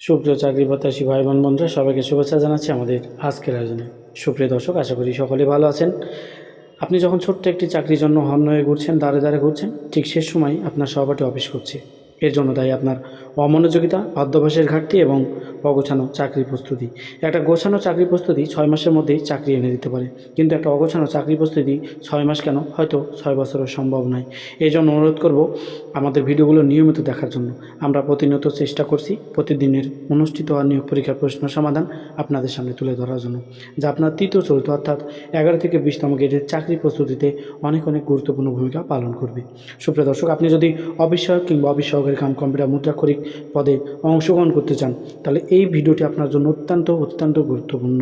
সুপ্রিয় চাকরি প্রত্যাশী ভাই বোন বন্ধুরা, সবাইকে শুভেচ্ছা জানাচ্ছি আমাদের আজকের আয়োজনে। সুপ্রিয় দর্শক, আশা করি সকলে ভালো আছেন। আপনি যখন ছোট্ট একটি চাকরির জন্য হন হয়ে ঘুরছেন দাঁড়ে দাঁড়ে ঘুরছেন, ঠিক সে সময় আপনার সহপাঠী অফিস করছে। এর জন্য দায়ী আপনার অমনোযোগিতা, অধ্যবসায়ের ঘাটতি এবং অগোছানো চাকরি প্রস্তুতি। একটা গোছানো চাকরি প্রস্তুতি ছয় মাসের মধ্যেই চাকরি এনে দিতে পারে। কিন্তু একটা অগোছানো চাকরি প্রস্তুতি ছয় মাস কেন? হয়তো ছয় বছরও সম্ভব নয়। এই জন্য অনুরোধ করব আমাদের ভিডিওগুলো নিয়মিত দেখার জন্য। আমরা প্রতিনিয়ত চেষ্টা করছি প্রতিদিনের অনুষ্ঠিত হওয়া নিয়োগ পরীক্ষার প্রশ্ন সমাধান আপনাদের সামনে তুলে ধরার জন্য, যা আপনার তৃতীয় চতুর্থ অর্থাৎ এগারো থেকে বিশতম গেটের চাকরি প্রস্তুতিতে অনেক অনেক গুরুত্বপূর্ণ ভূমিকা পালন করবে। সুপ্রিয় দর্শক, আপনি যদি অবিষয়ক কিংবা অফিস সহকারী কাম কম্পিউটার মুদ্রাক্ষরিক পদে অংশগ্রহণ করতে চান, তাহলে এই ভিডিওটি আপনার জন্য অত্যন্ত অত্যন্ত গুরুত্বপূর্ণ।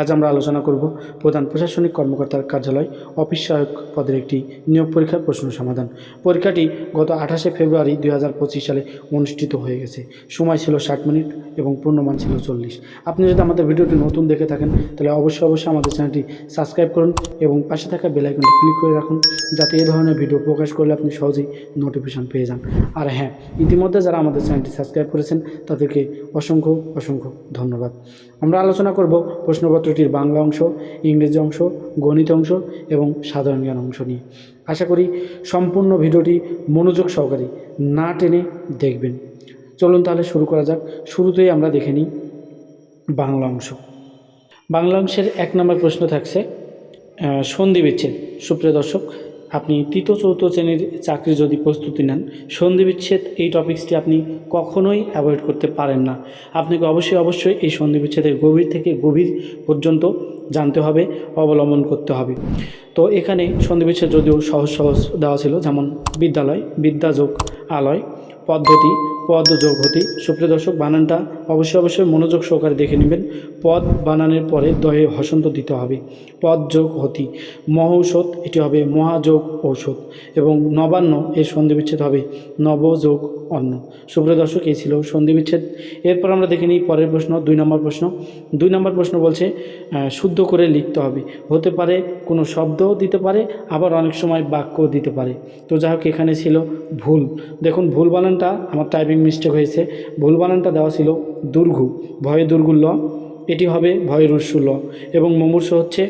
আজ আমরা আলোচনা করব প্রধান প্রশাসনিক কর্মকর্তার কার্যালয় অফিস সহায়ক পদের একটি নিয়োগ পরীক্ষার প্রশ্ন সমাধান। পরীক্ষাটি গত আঠাশে ফেব্রুয়ারি দু হাজার পঁচিশ সালে অনুষ্ঠিত হয়ে গেছে। সময় ছিল ষাট মিনিট এবং পূর্ণমান ছিল চল্লিশ। আপনি যদি আমাদের ভিডিওটি নতুন দেখে থাকেন, তাহলে অবশ্যই অবশ্যই আমাদের চ্যানেলটি সাবস্ক্রাইব করুন এবং পাশে থাকা বেলাইকনটি ক্লিক করে রাখুন, যাতে এই ধরনের ভিডিও প্রকাশ করলে আপনি সহজেই নোটিফিকেশন পেয়ে যান। আর হ্যাঁ ইতিমধ্যে যারা আমাদের চ্যানেলটি সাবস্ক্রাইব করেছেন, তাদেরকে অসংখ্য অসংখ্য ধন্যবাদ। আমরা আলোচনা করব প্রশ্নপত্রটির বাংলা অংশ, ইংরেজি অংশ, গণিত অংশ এবং সাধারণ জ্ঞান অংশ নিয়ে। আশা করি সম্পূর্ণ ভিডিওটি মনোযোগ সহকারে না টেনে দেখবেন। চলুন তাহলে শুরু করা যাক। শুরুতেই আমরা দেখে নিই বাংলা অংশ। বাংলা অংশের এক নম্বর প্রশ্ন থাকছে সন্ধি বিচ্ছেদ। সুপ্রিয় দর্শক আপনি তৃতীয় চতুর্থ শ্রেণির চাকরি যদি প্রস্তুতি নেন সন্ধি বিচ্ছেদ এই টপিক্সটি আপনি কখনোই অ্যাভয়েড করতে পারেন না। আপনাকে অবশ্যই অবশ্যই এই সন্ধি বিচ্ছেদের গভীর থেকে গভীর পর্যন্ত জানতে হবে, অবলম্বন করতে হবে। তো এখানে সন্ধি বিচ্ছেদ যদিও সহজ সহজ দেওয়া ছিল, যেমন বিদ্যালয়, বিদ্যাযোগ, আলয় পদ্ধতি, পদ যোগ হতি। সুপ্রিয় দর্শক, বানানটা অবশ্যই অবশ্যই মনোযোগ সহকারে দেখে নেবেন। পদ বানানের পরে দহে হসন্ত দিতে হবে। পদ যোগ হতি। মহৌষধ এটি হবে মহাযোগ ঔষধ এবং নবান্ন, এর সন্ধি বিচ্ছেদ হবে নবযোগ অন্ন। সুপ্রিয় দর্শক, এই ছিল সন্ধি বিচ্ছেদ। এরপর আমরা দেখে নিই পরের প্রশ্ন, দুই নম্বর প্রশ্ন। দুই নম্বর প্রশ্ন বলছে শুদ্ধ করে লিখতে হবে। হতে পারে কোনো শব্দও দিতে পারে, আবার অনেক সময় বাক্যও দিতে পারে। তো যাই হোক, এখানে ছিল ভুল। দেখুন, ভুল বানানটা আমার টাইপিং মিস্টেক হয়েছে ভুল বানানটা দেওয়া ছিল দুর্ঘু, ভয়ে দুর্গুল ল, এটি হবে ভয় রুসু ল, এবং মুমূর্ষ হচ্ছে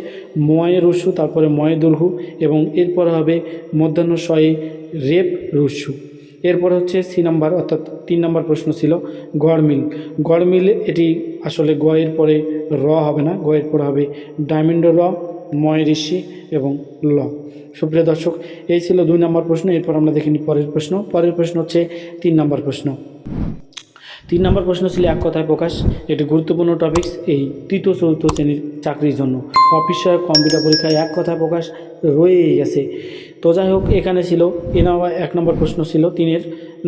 ময়ে রুসু তারপরে ময়ে দুর্ঘু, এবং এরপরে হবে মধ্যাহ্ন শয়ে রেপ রুসু এরপর হচ্ছে সি নাম্বার, অর্থাৎ তিন নম্বর প্রশ্ন ছিল গড়মিল। গড়মিল এটি আসলে গয়ের পরে র হবে না, গয়ের পরে হবে ডায়মন্ড র ময় ঋষি এবং ল। সুপ্রিয় দর্শক, এই ছিল দুই নম্বর প্রশ্ন। এরপর আমরা দেখিনি পরের প্রশ্ন। পরের প্রশ্ন হচ্ছে তিন নম্বর প্রশ্ন। তিন নম্বর প্রশ্ন ছিল এক কথায় প্রকাশ। এটি গুরুত্বপূর্ণ টপিকস এই তৃতীয় চতুর্থ শ্রেণির চাকরির জন্য। অফিস সহায়ক কম্পিউটার পরীক্ষায় এক কথায় প্রকাশ রয়েই গেছে। তো যাই হোক, এখানে ছিল, এ নাম্বার, এক নম্বর প্রশ্ন ছিল তিনের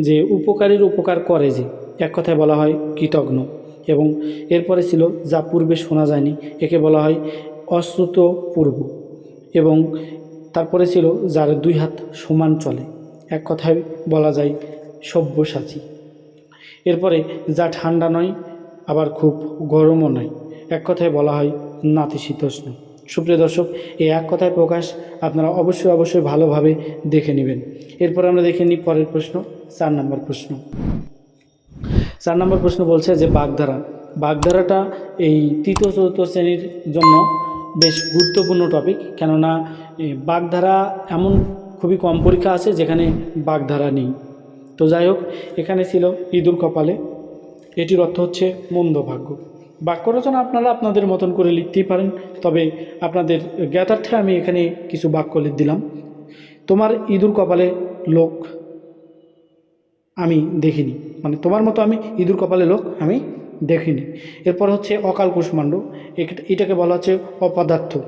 যে উপকারীর উপকার করে যে। এক কথায় বলা হয় কৃতজ্ঞ এবং এরপরে ছিল, যা পূর্বে শোনা যায়নি। একে বলা হয় অশ্রুত পূর্ব এবং তারপরে ছিল যার দুই হাত সমান চলে। এক কথায় বলা যায় সব্যসাচী। এরপরে যা ঠান্ডা নয়, আবার খুব গরমও নয়। এক কথায় বলা হয় নাতিশীতোষ্ণ। সুপ্রিয় দর্শক, এই এক কথায় প্রকাশ আপনারা অবশ্যই অবশ্যই ভালোভাবে দেখে নেবেন। এরপর আমরা দেখে নিই পরের প্রশ্ন, চার নম্বর প্রশ্ন। চার নম্বর প্রশ্ন বলছে যে বাগধারা। বাগধারাটা এই তৃতীয় চতুর্থ শ্রেণির জন্য বেশ গুরুত্বপূর্ণ টপিক কেননা বাগধারা এমন খুবই কম পরীক্ষা আছে যেখানে বাগধারা নেই। তো যাই হোক, এখানে ছিল ইঁদুর কপালে। এটির অর্থ হচ্ছে মন্দ ভাগ্য। বাক্য রচনা আপনারা আপনাদের মতন করে লিখতেই পারেন, তবে আপনাদের জ্ঞাতার্থে আমি এখানে কিছু বাক্য লিখ দিলাম। তোমার ইঁদুর কপালে লোক আমি দেখিনি। মানে তোমার মতো আমি ইঁদুর কপালে লোক আমি দেখিনি। এরপর হচ্ছে অকাল কুষ্মাণ্ড। এটাকে বলা হচ্ছে অপদার্থ।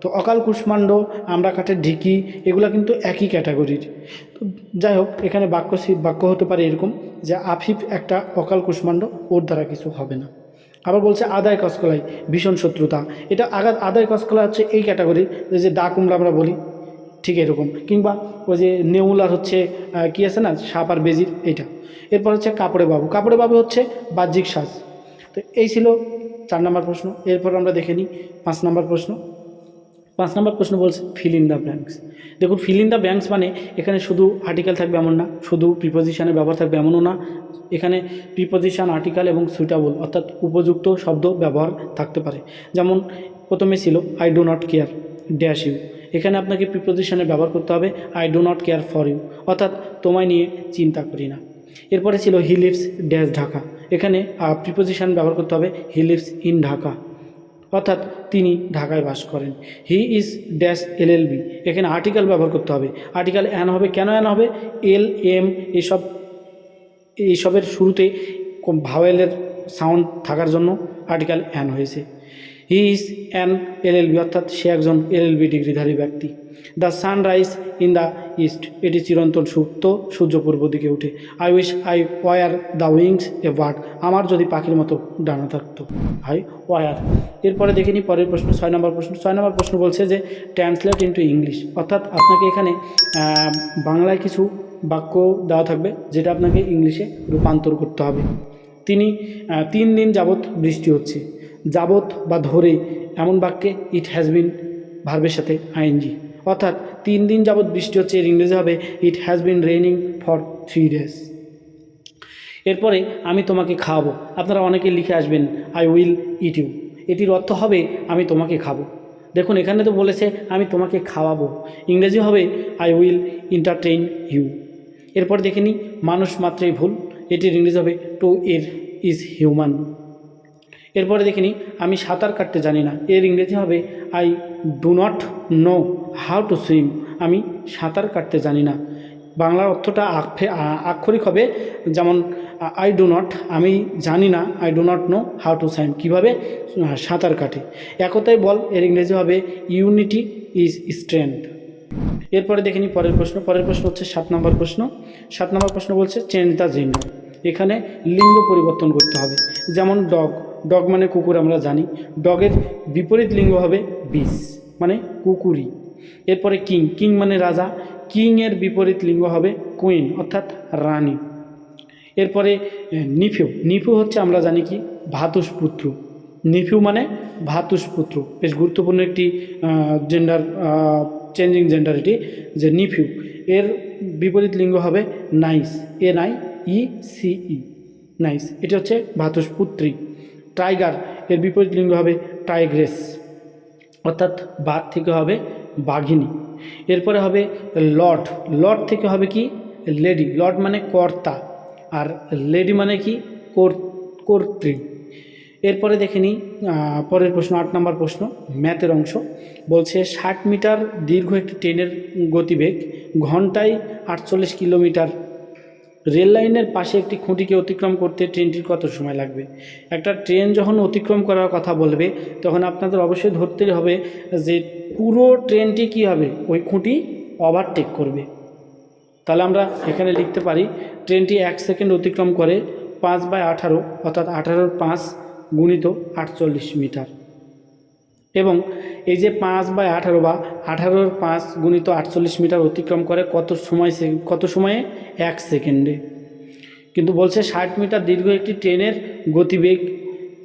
তো অকাল কুষ্মাণ্ড, আমরা কাঠের ঢিকি, এগুলো কিন্তু একই ক্যাটাগরির। তো যাই হোক, এখানে বাক্য বাক্য হতে পারে এরকম যে আফিফ একটা অকাল কুষ্মাণ্ড, ওর দ্বারা কিছু হবে না। আবার বলছে আদায় কসকলাই ভীষণ শত্রুতা। এটা আগা আদায় কসকলা হচ্ছে এই ক্যাটাগরির যে দা কুমড়া আমরা বলি, ঠিক এরকম। কিংবা ওই যে নেউলার হচ্ছে কি আছে না, সাপ আর বেজির, এইটা। এরপর হচ্ছে কাপড়ে বাবু। কাপড়ে বাবু হচ্ছে বাহ্যিক সাজ তো এই ছিল চার নম্বর প্রশ্ন। এরপর আমরা দেখে নিই পাঁচ নম্বর প্রশ্ন। পাঁচ নম্বর প্রশ্ন বলছে ফিল ইন দ্য ব্ল্যাঙ্কস দেখুন ফিল ইন দ্য ব্ল্যাঙ্কস মানে এখানে শুধু আর্টিকেল থাকবে এমন না, শুধু প্রিপোজিশনের ব্যবহার থাকবে এমনও না। এখানে প্রিপোজিশন আর্টিকেল এবং সুইটাবল অর্থাৎ উপযুক্ত শব্দ ব্যবহার থাকতে পারে। যেমন, প্রথমে ছিল I do not care dash you এখানে আপনাকে প্রিপোজিশনের ব্যবহার করতে হবে I do not care for you অর্থাৎ তোমায় নিয়ে চিন্তা করি না। এরপরে ছিল হি লিভস ড্যাশ ঢাকা। এখানে প্রিপোজিশন ব্যবহার করতে হবে। হি লিভস ইন ঢাকা অর্থাৎ তিনি ঢাকায় বাস করেন। He is dash L L B এখানে আর্টিকেল ব্যবহার করতে হবে। আর্টিকেল অ্যান হবে। কেন অ্যান হবে? এল এম এসব এইসবের শুরুতে ভাওয়েলের সাউন্ড থাকার জন্য আর্টিকেল অ্যান হয়েছে। হি ইজ অ্যান এল এল অর্থাৎ সে একজন এল এল বি ডিগ্রিধারী ব্যক্তি। The sunrise in the east এটি চিরন্তন সুপ্ত সূর্য পূর্ব দিকে ওঠে। I wish I were the wings a bird আমার যদি পাখির মতো ডানা থাকতো। আই ওয়ার এরপরে দেখে নিই পরের প্রশ্ন, ছয় নম্বর প্রশ্ন। ছয় নম্বর প্রশ্ন বলছে যে ট্রান্সলেট ইন্টু ইংলিশ অর্থাৎ আপনাকে এখানে বাংলায় কিছু বাক্য দেওয়া থাকবে, যেটা আপনাকে ইংলিশে রূপান্তর করতে হবে। তিনি তিন দিন যাবৎ বৃষ্টি হচ্ছে। যাবৎ বা ধরে এমন বাক্যে ইট হ্যাজ বিন ভার্বের সাথে আইএনজি অর্থাৎ তিন দিন যাবৎ বৃষ্টি হচ্ছে, এর ইংরেজি হবে it has been raining for three days এরপরে আমি তোমাকে খাওয়াবো। আপনারা অনেকে লিখে আসবেন আই উইল ইট ইউ এটির অর্থ হবে, আমি তোমাকে খাব। দেখুন, এখানে তো বলেছে, আমি তোমাকে খাওয়াবো। ইংরেজি হবে আই উইল এন্টারটেইন ইউ এরপর দেখে নিই, মানুষ মাত্রই ভুল। এটির ইংরেজি হবে টু এর ইজ হিউম্যান এরপরে দেখে নিই, আমি সাঁতার কাটতে জানি না। এর ইংরেজি হবে I do not know how to swim আমি সাঁতার কাটতে জানি না। বাংলার অর্থটা আক্ষে- আক্ষরিক হবে, যেমন আই ডু নট আমি জানি না I do not know how to swim কীভাবে সাঁতার কাটে। একতাই বল, এর ইংরেজি হবে ইউনিটি ইজ স্ট্রেংথ এরপরে দেখে নিই, পরের প্রশ্ন। পরের প্রশ্ন হচ্ছে, সাত নম্বর প্রশ্ন। সাত নম্বর প্রশ্ন বলছে চেঞ্জ দ্য জেন্ডার এখানে লিঙ্গ পরিবর্তন করতে হবে। যেমন ডগ ডগ মানে কুকুর আমরা জানি, ডগের বিপরীত লিঙ্গ হবে বিস মানে কুকুরি। এরপরে কিং কিং মানে রাজা, কিংয়ের বিপরীত লিঙ্গ হবে কুইন, অর্থাৎ রানী। এরপরে নিফিউ নিফিউ হচ্ছে আমরা জানি কি? ভাতুষপুত্র নিফিউ মানে ভাতুষপুত্র বেশ গুরুত্বপূর্ণ একটি জেন্ডার চেঞ্জিং জেন্ডার এটি, যে নিফিউ। এর বিপরীত লিঙ্গ হবে নাইস, এ নাই ই সি ই নাইস এটি হচ্ছে ভাতুষপুত্রী টাইগার এর বিপরীত লিঙ্গ হবে টাইগ্রেস অর্থাৎ বাঘ থেকে হবে বাঘিনী। এরপরে হবে লর্ড লর্ড থেকে হবে কি? লেডি লর্ড মানে কর্তা। আর লেডি মানে কি? কর- কর্ত্রী। এরপরে দেখে নিই পরের প্রশ্ন, আট নম্বর প্রশ্ন, ম্যাথের অংশ। বলছে ষাট মিটার দীর্ঘ একটি ট্রেনের গতিবেগ ঘন্টায় আটচল্লিশ কিলোমিটার রেল লাইনের পাশে একটি খুঁটিকে অতিক্রম করতে ট্রেনটির কত সময় লাগবে? একটা ট্রেন যখন অতিক্রম করার কথা বলবে, তখন আপনাদের অবশ্যই ধরতে হবে যে পুরো ট্রেনটি কী হবে? ওই খুঁটি ওভারটেক করবে। তাহলে আমরা এখানে লিখতে পারি, ট্রেনটি এক সেকেন্ড অতিক্রম করে পাঁচ বাই আঠারো, অর্থাৎ আঠারোর পাঁচ গুণিত আটচল্লিশ মিটার। এবং এই যে পাঁচ বাই আঠারো বা আঠারোর পাঁচ গুণিত আটচল্লিশ মিটার অতিক্রম করে কত সময় সে- কত সময়ে? এক সেকেন্ডে। কিন্তু বলছে ষাট মিটার দীর্ঘ একটি ট্রেনের গতিবেগ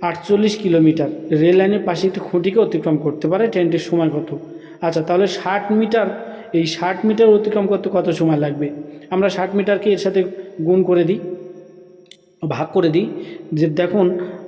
আটচল্লিশ কিলোমিটার। রেল লাইনের পাশে একটি খুঁটিকে অতিক্রম করতে পারে ট্রেনটির সময় কত? আচ্ছা তাহলে ষাট মিটার, এই ষাট মিটার অতিক্রম করতে কত সময় লাগবে? আমরা ষাট মিটারকে এর সাথে গুণ করে দিই, ভাগ করে দিই। যে দেখুন,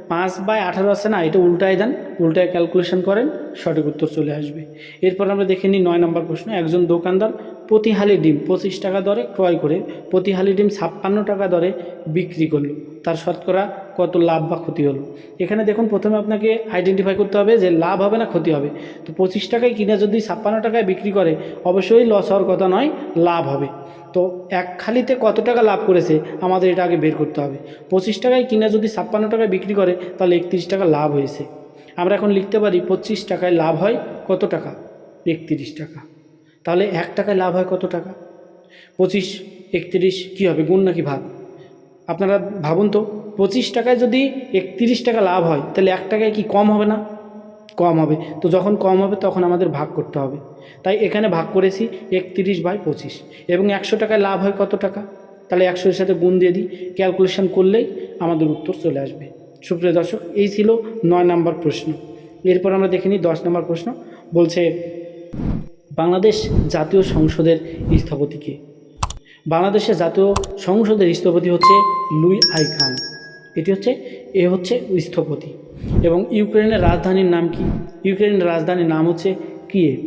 পাঁচ বাই আঠারো আছে না, এটা উল্টায় দেন, উল্টায় ক্যালকুলেশন করেন, সঠিক উত্তর চলে আসবে। এরপর আমরা দেখে নিই নয় নম্বর প্রশ্ন। একজন দোকানদার প্রতি হালি ডিম পঁচিশ টাকা দরে ক্রয় করে প্রতি হালি ডিম ছাপ্পান্ন টাকা দরে বিক্রি করল। তার শতকরা কত লাভ বা ক্ষতি হলো? এখানে দেখুন প্রথমে আপনাকে আইডেন্টিফাই করতে হবে যে লাভ হবে না ক্ষতি হবে। তো পঁচিশ টাকায় কিনে যদি ছাপ্পান্ন টাকায় বিক্রি করে, অবশ্যই লস হওয়ার কথা নয়, লাভ হবে। তো এক খালিতে কত টাকা লাভ করেছে, আমাদের এটা আগে বের করতে হবে। পঁচিশ টাকায় কিনে যদি ছাপ্পান্ন টাকায় বিক্রি করে, তাহলে একত্রিশ টাকা লাভ হয়েছে। আমরা এখন লিখতে পারি পঁচিশ টাকায় লাভ হয় কত টাকা? একত্রিশ টাকা। তাহলে এক টাকায় লাভ হয় কত টাকা? পঁচিশ, একত্রিশ, কী হবে? গুণ নাকি ভাগ? আপনারা ভাবুন তো, পঁচিশ টাকায় যদি একত্রিশ টাকা লাভ হয়, তাহলে এক টাকায় কি কম হবে না? কম হবে। তো যখন কম হবে, তখন আমাদের ভাগ করতে হবে। তাই এখানে ভাগ করেছি একত্রিশ বাই পঁচিশ। এবং একশো টাকায় লাভ হয় কত টাকা? তাহলে একশোর সাথে গুণ দিয়ে দিই। ক্যালকুলেশন করলেই আমাদের উত্তর চলে আসবে। সুপ্রিয় দর্শক, এই ছিল নয় নম্বর প্রশ্ন। এরপর আমরা দেখে নিই দশ নম্বর প্রশ্ন। বলছে বাংলাদেশ জাতীয় সংসদের স্থপতিকে। বাংলাদেশের জাতীয় সংসদের স্থপতি হচ্ছে লুই আই খান। এটি হচ্ছে, এ হচ্ছে স্থপতি। এবং ইউক্রেনের রাজধানীর নাম কি? ইউক্রেনের রাজধানীর নাম হচ্ছে কিয়েভ।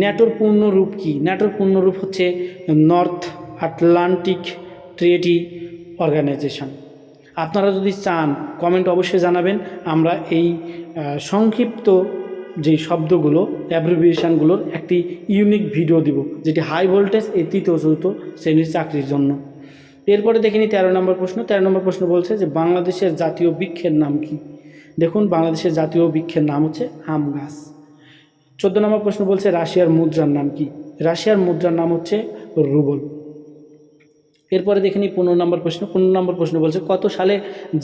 ন্যাটোর পূর্ণরূপ কি? ন্যাটোর পূর্ণরূপ হচ্ছে নর্থ আটলান্টিক ট্রেডি অর্গানাইজেশন। আপনারা যদি চান, কমেন্ট অবশ্যই জানাবেন। আমরা এই সংক্ষিপ্ত যেই শব্দগুলো অ্যাব্রিভিয়েশনগুলোর একটি ইউনিক ভিডিও দিব, যেটি হাই ভোল্টেজ এই তৃতীয় চতুর্থ শ্রেণির চাকরির জন্য। এরপরে দেখে নিই তেরো নম্বর প্রশ্ন। তেরো নম্বর প্রশ্ন বলছে যে, বাংলাদেশের জাতীয় বৃক্ষের নাম কি? দেখুন, বাংলাদেশের জাতীয় বৃক্ষের নাম হচ্ছে আম গাছ। চোদ্দ নম্বর প্রশ্ন বলছে, রাশিয়ার মুদ্রার নাম কি? রাশিয়ার মুদ্রার নাম হচ্ছে রুবল। এরপরে দেখে নিই পনেরো নম্বর প্রশ্ন। পনেরো নম্বর প্রশ্ন বলছে, কত সালে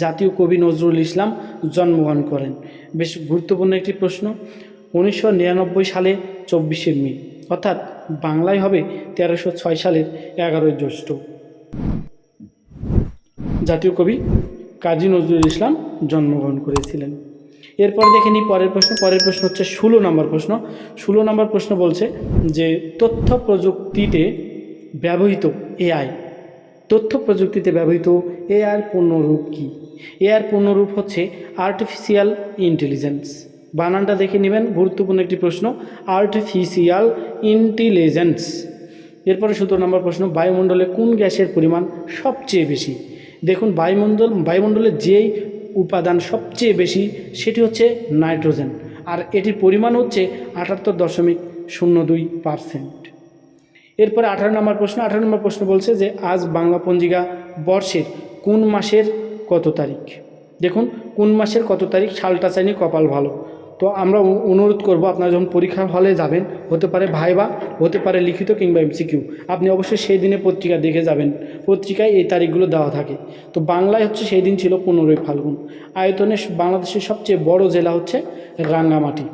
জাতীয় কবি নজরুল ইসলাম জন্মগ্রহণ করেন? বেশ গুরুত্বপূর্ণ একটি প্রশ্ন। উনিশশো নিরানব্বই সালে চব্বিশে মে, অর্থাৎ বাংলায় হবে তেরোশো ছয় সালের এগারোই জ্যৈষ্ঠ। জাতীয় কবি কাজী নজরুল ইসলাম জন্মগ্রহণ করেছিলেন। এরপর দেখে নিই পরের প্রশ্ন। পরের প্রশ্ন হচ্ছে ষোলো নম্বর প্রশ্ন। ষোলো নম্বর প্রশ্ন বলছে যে, তথ্য প্রযুক্তিতে ব্যবহৃত এআই তথ্য প্রযুক্তিতে ব্যবহৃত এআর পূর্ণরূপ কী? এআর পূর্ণরূপ হচ্ছে আর্টিফিশিয়াল ইন্টেলিজেন্স বানানটা দেখে নেবেন, গুরুত্বপূর্ণ একটি প্রশ্ন আর্টিফিশিয়াল ইন্টেলিজেন্স এরপরে সতেরো নম্বর প্রশ্ন, বায়ুমণ্ডলে কোন গ্যাসের পরিমাণ সবচেয়ে বেশি? দেখুন, বায়ুমণ্ডল বায়ুমণ্ডলের যেই উপাদান সবচেয়ে বেশি, সেটি হচ্ছে নাইট্রোজেন। আর এটির পরিমাণ হচ্ছে আটাত্তর দশমিক শূন্য দুই পারসেন্ট। এরপরে আঠারো নম্বর প্রশ্ন, আঠারো নম্বর প্রশ্ন বলছে যে আজ বাংলা পঞ্জিকা বর্ষের কোন মাসের কত তারিখ? দেখুন, কোন মাসের কত তারিখ সালটা চাইনি, কপাল ভালো। তো আমরা অনুরোধ করব, আপনারা যখন পরীক্ষার হলে যাবেন, হতে পারে ভাইবা হতে পারে লিখিত কিংবা এমসিকিউ, আপনি অবশ্যই সেই দিনে পত্রিকা দেখে যাবেন। পত্রিকায় এই তারিখগুলো দেওয়া থাকে। তো বাংলায় হচ্ছে সেই দিন ছিল পনেরোই ফাল্গুন। আয়তনে বাংলাদেশের সবচেয়ে বড় জেলা হচ্ছে রাঙ্গামাটি।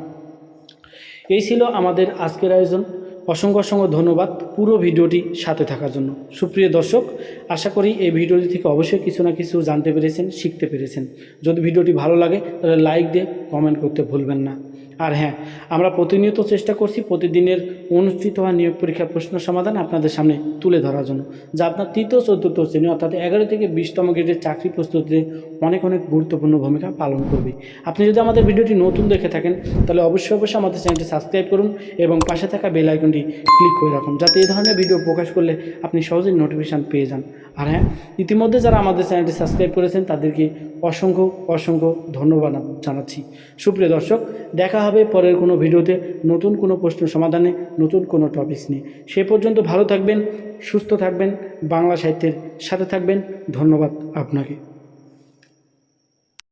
এই ছিল আমাদের আজকের আয়োজন। অসংখ্য অসংখ্য ধন্যবাদ পুরো ভিডিওটি সাথে থাকার জন্য। সুপ্রিয় দর্শক, আশা করি এই ভিডিওটি থেকে অবশ্যই কিছু না কিছু জানতে পেরেছেন, শিখতে পেরেছেন। যদি ভিডিওটি ভালো লাগে, তাহলে লাইক দিয়ে কমেন্ট করতে ভুলবেন না। আর হ্যাঁ আমরা প্রতিনিয়ত চেষ্টা করছি প্রতিদিনের অনুষ্ঠিত হওয়া নিয়োগ পরীক্ষার প্রশ্ন সমাধান আপনাদের সামনে তুলে ধরার জন্য, যা আপনার তৃতীয়, চতুর্থ শ্রেণি অর্থাৎ এগারো থেকে বিশতম গ্রেডের চাকরি প্রস্তুতিতে অনেক অনেক গুরুত্বপূর্ণ ভূমিকা পালন করবে। আপনি যদি আমাদের ভিডিওটি নতুন দেখে থাকেন, তাহলে অবশ্যই অবশ্যই আমাদের চ্যানেলটি সাবস্ক্রাইব করুন এবং পাশে থাকা বেল আইকনটি ক্লিক করে রাখুন, যাতে এই ধরনের ভিডিও প্রকাশ করলে আপনি সহজেই নোটিফিকেশান পেয়ে যান। আর হ্যাঁ ইতিমধ্যে যারা আমাদের চ্যানেলটি সাবস্ক্রাইব করেছেন, তাদেরকে অসংখ্য অসংখ্য ধন্যবাদ জানাচ্ছি। সুপ্রিয় দর্শক, দেখা হবে পরের কোনো ভিডিওতে নতুন কোনো প্রশ্ন সমাধানে, নতুন কোনো টপিকস নিয়ে। সে পর্যন্ত ভালো থাকবেন, সুস্থ থাকবেন, বাংলা সাহিত্যের সাথে থাকবেন। ধন্যবাদ আপনাকে।